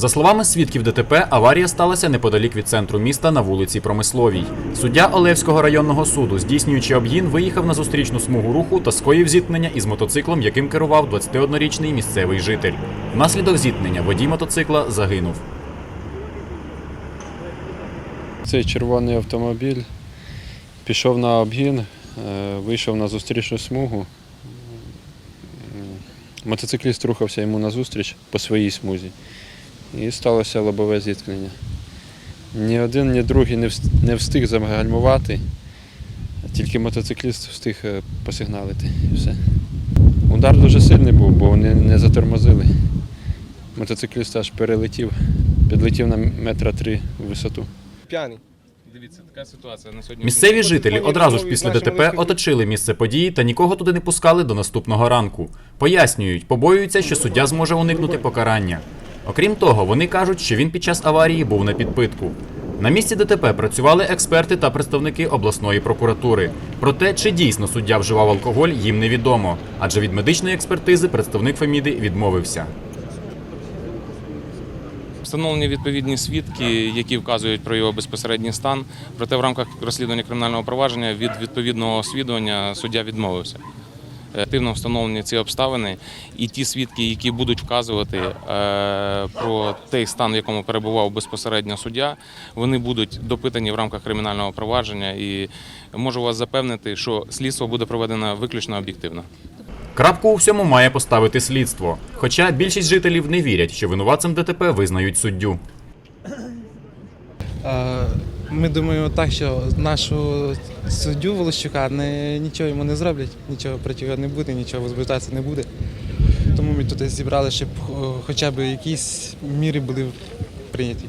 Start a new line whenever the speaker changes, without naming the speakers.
За словами свідків ДТП, аварія сталася неподалік від центру міста на вулиці Промисловій. Суддя Олевського районного суду, здійснюючи обгін, виїхав на зустрічну смугу руху та скоїв зіткнення із мотоциклом, яким керував 21-річний місцевий житель. Внаслідок зіткнення водій мотоцикла загинув.
Цей червоний автомобіль пішов на обгін, е, вийшов на зустрічну смугу. Мотоцикліст рухався йому назустріч по своїй смузі. І сталося лобове зіткнення. Ні один, ні другий не встиг загальмувати, тільки мотоцикліст встиг е, посигналити. І все. Удар дуже сильний був, бо вони не затормозили. Мотоцикліст аж перелетів, підлетів на метра три в висоту.
п'яний.
Дивіться, така ситуація на сьогодні.
Місцеві жителі одразу ж після ДТП оточили місце події та нікого туди не пускали до наступного ранку. Пояснюють, побоюються, що суддя зможе уникнути покарання. Окрім того, вони кажуть, що він під час аварії був на підпитку. На місці ДТП працювали експерти та представники обласної прокуратури. Про те, чи дійсно суддя вживав алкоголь, їм невідомо, адже від медичної експертизи представник Феміди відмовився.
Встановлені відповідні свідки, які вказують про його безпосередній стан. Проте в рамках розслідування кримінального провадження від відповідного освідування суддя відмовився. Е, Активно встановлені ці обставини, і ті свідки, які будуть вказувати е, про той стан, в якому перебував безпосередньо суддя, вони будуть допитані в рамках кримінального провадження. І можу вас запевнити, що слідство буде проведено виключно об'єктивно.
Крапку у всьому має поставити слідство. Хоча більшість жителів не вірять, що винуватцем ДТП визнають суддю.
Ми думаємо так, що нашу суддю Волощука не, нічого йому не зроблять, нічого проти його не буде, нічого возбуждатися не буде. Тому ми тут зібрали, щоб хоча б якісь міри були прийняті.